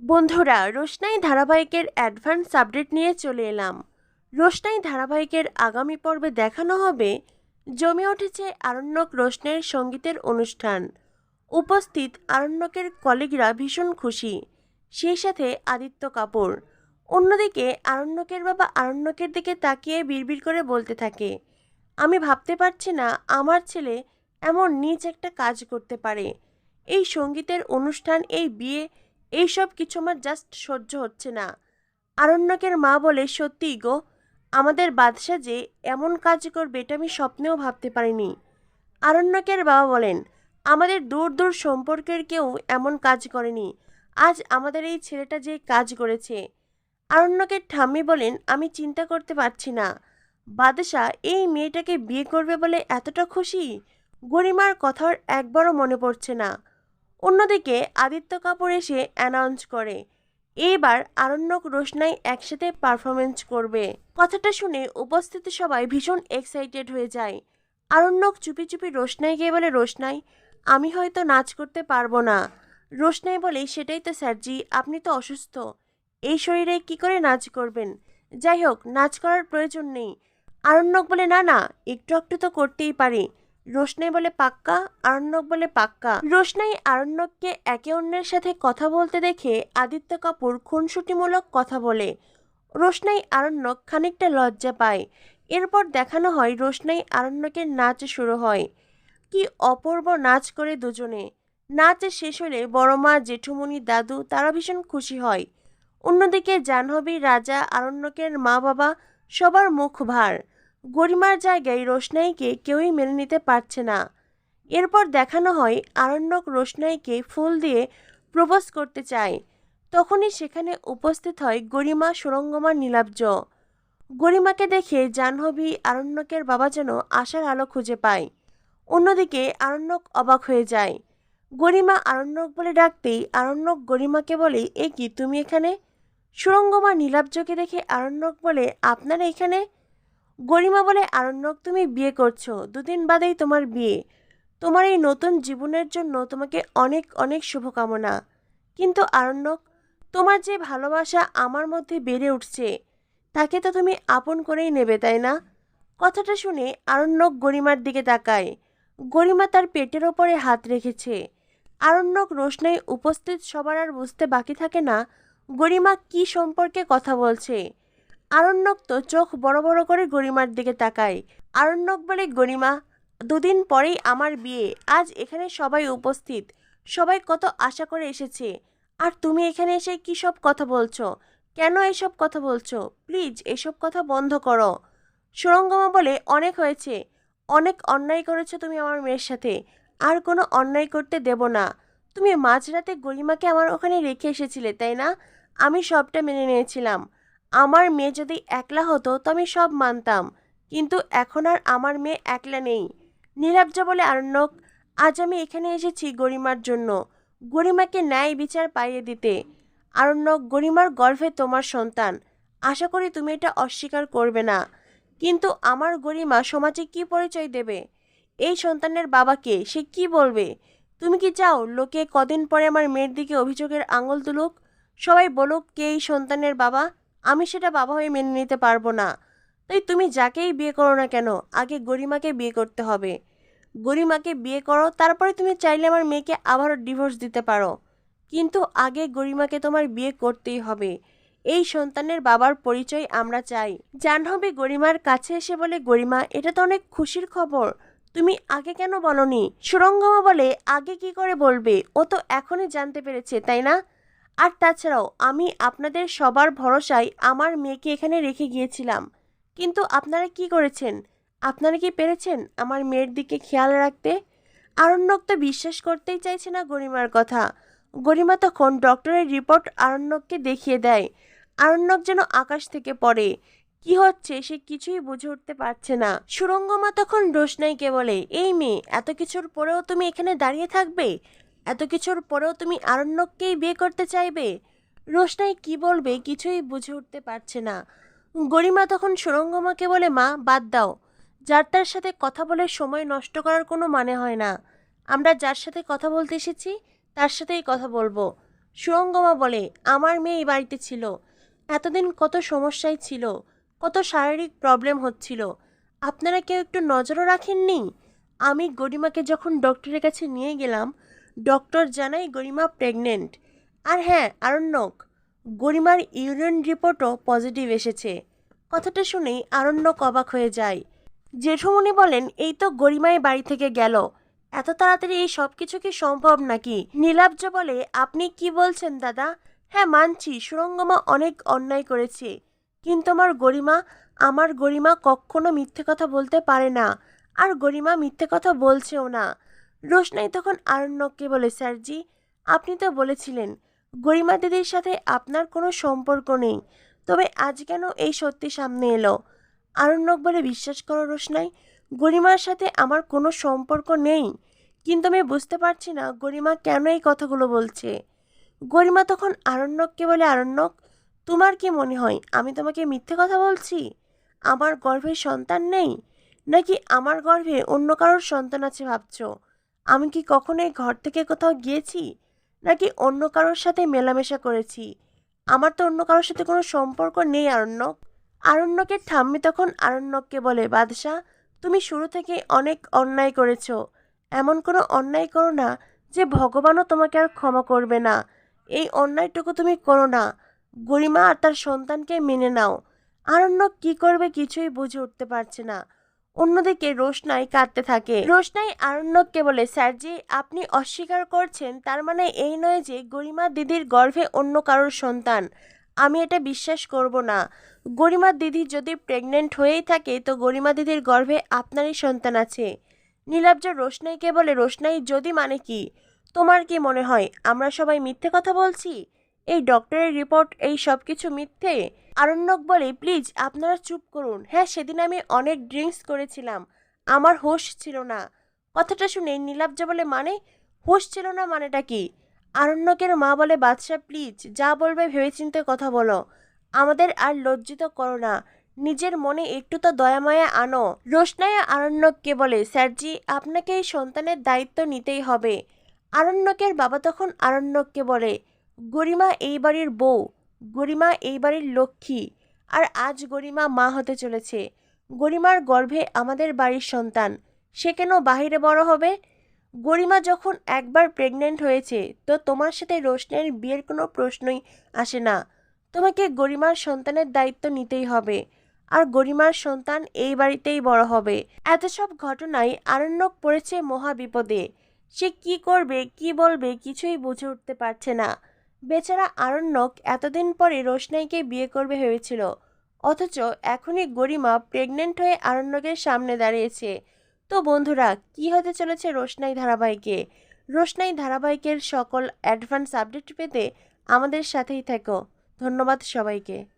বন্ধুরা, রোশনাই ধারাবাহিকের advance update নিয়ে চলে এলাম। রোশনাই ধারাবাহিকের আগামী পর্বে দেখানো হবে জমে উঠেছে আরণ্যক রোশনাইয়ের সঙ্গীতের অনুষ্ঠান। উপস্থিত আরণ্যকের কলিগরা ভীষণ খুশি। সেই সাথে আদিত্য কাপুর। অন্যদিকে আরণ্যকের বাবা আরণ্যকের দিকে তাকিয়ে বিড়বিড় করে বলতে থাকে, আমি ভাবতে পারছি না আমার ছেলে এমন নিজ একটা কাজ করতে পারে। এই সঙ্গীতের অনুষ্ঠান, এই বিয়ে এইসব কিছু আমার জাস্ট সহ্য হচ্ছে না। আরণ্যকের মা বলে, সত্যিই গো, আমাদের বাদশা যে এমন কাজ করবে এটা আমি স্বপ্নেও ভাবতে পারিনি। আরণ্যকের বাবা বলেন, আমাদের দূর দূর সম্পর্কের কেউ এমন কাজ করেনি। আজ আমাদের এই ছেলেটা যে কাজ করেছে। আরণ্যকের ঠাম্মি বলেন, আমি চিন্তা করতে পারছি না। বাদশা এই মেয়েটাকে বিয়ে করবে বলে এতটা খুশি? গরিমার কথার একবারও মনে পড়ছে না। অন্যদিকে আদিত্য কাপুর এসে অ্যানাউন্স করে, এইবার আরণ্যক রোশনাই একসাথে পারফরমেন্স করবে। কথাটা শুনে উপস্থিত সবাই ভীষণ এক্সাইটেড হয়ে যায়। আরণ্যক চুপি চুপি রোশনাইকে বলে, রোশনাই, আমি হয়তো নাচ করতে পারব না। রোশনাই বলে, সেটাই তো স্যারজি, আপনি তো অসুস্থ। এই শরীরে কি করে নাচ করবেন? যাই হোক, নাচ করার প্রয়োজন নেই। আরণ্যক বলে, না না, একটু একটু তো করতেই পারি। রোশনাই বলে পাক্কা, আরণ্যক বলে পাক্কা। রোশনাই আরণ্যককে একে অন্যের সাথে কথা বলতে দেখে আদিত্য কাপুর খুনসুটিমূলক কথা বলে। রোশনাই আরণ্যক খানিকটা লজ্জা পায়। এরপর দেখানো হয় রোশনাই আরণ্যকের নাচ শুরু হয়। কি অপূর্ব নাচ করে দুজনে। নাচ শেষ হলে বড় মা জেঠুমনি দাদু তারা ভীষণ খুশি হয়। অন্যদিকে জাহ্নবী, রাজা, আরণ্যকের মা বাবা সবার মুখ ভার। গরিমার জায়গায় রোশনাইকে কেউই মেনে নিতে পারছে না। এরপর দেখানো হয় আরণ্যক রোশনাইকে ফুল দিয়ে প্রপোজ করতে চায়। তখনই সেখানে উপস্থিত হয় গরিমা সুরঙ্গমা নীলাব্জ। গরিমাকে দেখে জাহ্নবী আরণ্যকের বাবা যেন আশার আলো খুঁজে পায়। অন্যদিকে আরণ্যক অবাক হয়ে যায়। গরিমা আরণ্যক বলে ডাকতেই আরণ্যক গরিমাকে বলে, এ কি, তুমি এখানে? সুরঙ্গমা নীলাব্জকে দেখে আরণ্যক বলে, আপনারা এখানে? গরিমা বলে, আরণ্যক, তুমি বিয়ে করছ। দুদিন বাদেই তোমার বিয়ে। তোমার এই নতুন জীবনের জন্য তোমাকে অনেক অনেক শুভকামনা। কিন্তু আরণ্যক, তোমার যে ভালোবাসা আমার মধ্যে বেড়ে উঠছে, তাকে তো তুমি আপন করেই নেবে, তাই না? কথাটা শুনে আরণ্যক গরিমার দিকে তাকায়। গরিমা তার পেটের ওপরে হাত রেখেছে। আরণ্যক রোশনাই উপস্থিত সবার আর বুঝতে বাকি থাকে না, গরিমা কি সম্পর্কে কথা বলছে। আরণ্যক তো চোখ বড় বড় করে গরিমার দিকে তাকায়। আরণ্যক বলে, গরিমা, দুদিন পরেই আমার বিয়ে। আজ এখানে সবাই উপস্থিত। সবাই কত আশা করে এসেছে। আর তুমি এখানে এসে কী সব কথা বলছো? কেন এসব কথা বলছো? প্লিজ, এসব কথা বন্ধ করো। সুরঙ্গমা বলে, অনেক হয়েছে। অনেক অন্যায় করেছ তুমি আমার মেয়ের সাথে। আর কোনো অন্যায় করতে দেব না। তুমি মাঝরাতে গরিমাকে আমার ওখানে রেখে এসেছিলে, তাই না? আমি সবটা মেনে নিয়েছিলাম। আমার মেয়ে যদি একলা হতো তো আমি সব মানতাম। কিন্তু এখন আর আমার মেয়ে একলা নেই। নীলাব্জা বলে, আরণ্যক, আজ আমি এখানে এসেছি গরিমার জন্য। গরিমাকে ন্যায় বিচার পাইয়ে দিতে। আরণ্যক, গরিমার গর্ভে তোমার সন্তান। আশা করি তুমি এটা অস্বীকার করবে না। কিন্তু আমার গরিমা সমাজে কি পরিচয় দেবে? এই সন্তানের বাবাকে সে কি বলবে? তুমি কি চাও লোকে কদিন পরে আমার মেয়ের দিকে অভিযোগের আঙুল তুলুক? সবাই বলুক কে এই সন্তানের বাবা? আমি সেটা বাবা হয়ে মেনে নিতে পারব না। তাই তুমি যাকেই বিয়ে করো না কেন, আগে গরিমাকে বিয়ে করতে হবে। গরিমাকে বিয়ে করো, তারপরে তুমি চাইলে আমার মেয়েকে আবারও ডিভোর্স দিতে পারো। কিন্তু আগে গরিমাকে তোমার বিয়ে করতেই হবে। এই সন্তানের বাবার পরিচয় আমরা চাই। জাহ্নবী গরিমার কাছে এসে বলে, গরিমা, এটা তো অনেক খুশির খবর। তুমি আগে কেন বলনি? সুরঙ্গমা বলে, আগে কি করে বলবে? ও তো এখনই জানতে পেরেছে, তাই না? আর তাছাড়াও আমি আপনাদের সবার ভরসায় আমার মেয়েকে এখানে রেখে গিয়েছিলাম। কিন্তু আপনারা কি করেছেন? আপনারা কি পেরেছেন আমার মেয়ের দিকে খেয়াল রাখতে? আরণ্যক তো বিশ্বাস করতেই চাইছে না গরিমার কথা। গরিমা তখন ডক্টরের রিপোর্ট আরণ্যককে দেখিয়ে দেয়। আরণ্যক যেন আকাশ থেকে পড়ে। কি হচ্ছে সে কিছুই বুঝে উঠতে পারছে না। সুরঙ্গমা তখন রোশনাইকে বলে, এই মেয়ে, এত কিছুর পরেও তুমি এখানে দাঁড়িয়ে থাকবে? এত কিছুর পরেও তুমি আরণ্যককেই বিয়ে করতে চাইবে? রোশনাই কি বলবে কিছুই বুঝে উঠতে পারছে না। গরিমা তখন সুরঙ্গমাকে বলে, মা, বাদ দাও। যার তার সাথে কথা বলে সময় নষ্ট করার কোনো মানে হয় না। আমরা যার সাথে কথা বলতে এসেছি, তার সাথেই কথা বলব। সুরঙ্গমা বলে, আমার মেয়ে এই বাড়িতে ছিল। এতদিন কত সমস্যায় ছিল, কত শারীরিক প্রবলেম হচ্ছিল। আপনারা কেউ একটু নজরও রাখেননি? আমি গরিমাকে যখন ডক্টরের কাছে নিয়ে গেলাম ডক্টর জানাই গরিমা প্রেগনেন্ট। আর হ্যাঁ আরণ্যক। গরিমার ইউরিন রিপোর্টও পজিটিভ এসেছে। কথাটা শুনেই আরণ্যক অবাক হয়ে যায়। জেঠুমনি বলেন, এই তো গরিমায় বাড়ি থেকে গেল। এত তাড়াতাড়ি এই সব কিছু কি সম্ভব নাকি? নীলাব্জ বলে, আপনি কি বলছেন দাদা? হ্যাঁ মানছি সুরঙ্গমা অনেক অন্যায় করেছে। কিন্তু আমার গরিমা আমার গরিমা কখনো মিথ্যে কথা বলতে পারে না। আর গরিমা মিথ্যে কথা বলছেও না। রোশনাই তখন আরণ্যককে বলে স্যারজি আপনি তো বলেছিলেন, গরিমা দিদির সাথে আপনার কোনো সম্পর্ক নেই। তবে আজ কেন এই সত্যি সামনে এলো? আরণ্যক বলে, বিশ্বাস করো রোশনাই, গরিমার সাথে আমার কোনো সম্পর্ক নেই। কিন্তু আমি বুঝতে পারছি না গরিমা কেন এই কথাগুলো বলছে? গরিমা তখন আরণ্যককে বলে, আরণ্যক, তোমার কি মনে হয়, আমি তোমাকে মিথ্যে কথা বলছি? আমার গর্ভে সন্তান নেই? নাকি আমার গর্ভে অন্য কারোর সন্তান আছে ভাবছ? আমি কি কখনো এই ঘর থেকে কোথাও গিয়েছি? নাকি অন্য কারোর সাথে মেলামেশা করেছি? আমার তো অন্য কারোর সাথে কোনো সম্পর্ক নেই, আরণ্যক। আরণ্যকের ঠাম্মি তখন আরণ্যককে বলে বাদশাহ তুমি শুরু থেকে অনেক অন্যায় করেছ। এমন কোনো অন্যায় করো না যে ভগবানও তোমাকে আর ক্ষমা করবে না। এই অন্যায়টুকু তুমি করো না। গরিমা আর তার সন্তানকে মেনে নাও। আরণ্যক কি করবে কিছুই বুঝে উঠতে পারছে না। অন্যদিকে রোশনাই কাঁদতে থাকে। রোশনাই আরণ্যককে বলে স্যারজি আপনি অস্বীকার করছেন, তার মানে এই নয় যে গরিমা দিদির গর্ভে অন্য কারোর সন্তান। আমি এটা বিশ্বাস করব না। গরিমা দিদি যদি প্রেগনেন্ট হয়েই থাকে, তো গরিমা দিদির গর্ভে আপনারই সন্তান আছে। নীলাব্জ রোশনাইকে বলে, রোশনাই, যদি মানে কি? তোমার কি মনে হয়, আমরা সবাই মিথ্যে কথা বলছি? এই ডক্টরের রিপোর্ট এই সব কিছু মিথ্যে? আরণ্যক বলে প্লিজ আপনারা চুপ করুন। হ্যাঁ সেদিন আমি অনেক ড্রিঙ্কস করেছিলাম। আমার হোশ ছিল না। কথাটা শুনে নীলাব্জ বলে মানে? হোশ ছিল না মানেটা কি? আরণ্যকের মা বলে, বাদশাহ প্লিজ যা বলবে ভেবেচিন্তে কথা বলো। আমাদের আর লজ্জিত করো না। নিজের মনে একটু তো দয়াময়া আনো। রোশনায়া আরণ্যককে বলে স্যারজি আপনাকে এই সন্তানের দায়িত্ব নিতেই হবে। আরণ্যকের বাবা তখন আরণ্যককে বলে গরিমা এই বাড়ির বউ, গরিমা এই বাড়ির লক্ষ্মী, আর আজ গরিমা মা হতে চলেছে। গরিমার গর্ভে আমাদের বাড়ির সন্তান, সে কেন বাহিরে বড় হবে? গরিমা যখন একবার প্রেগনেন্ট হয়েছে, তো তোমার সাথে রোশনের বিয়ের কোনো প্রশ্নই আসে না। তোমাকে গরিমার সন্তানের দায়িত্ব নিতেই হবে, আর গরিমার সন্তান এই বাড়িতেই বড় হবে। এত সব ঘটনায় আরণ্যক পড়েছে মহা বিপদে সে কি করবে, কি বলবে কিছুই বুঝে উঠতে পারছে না। বেচারা আরণ্যক এতদিন পরে রোশনাইকে বিয়ে করবে ভেবেছিল। অথচ এখনই গরিমা প্রেগনেন্ট হয়ে আরণ্যকের সামনে দাঁড়িয়েছে। তো বন্ধুরা, কি হতে চলেছে রোশনাই ধারাবাহিকে? রোশনাই ধারাবাহিকের সকল অ্যাডভান্স আপডেট পেতে আমাদের সাথেই থেকো। ধন্যবাদ সবাইকে।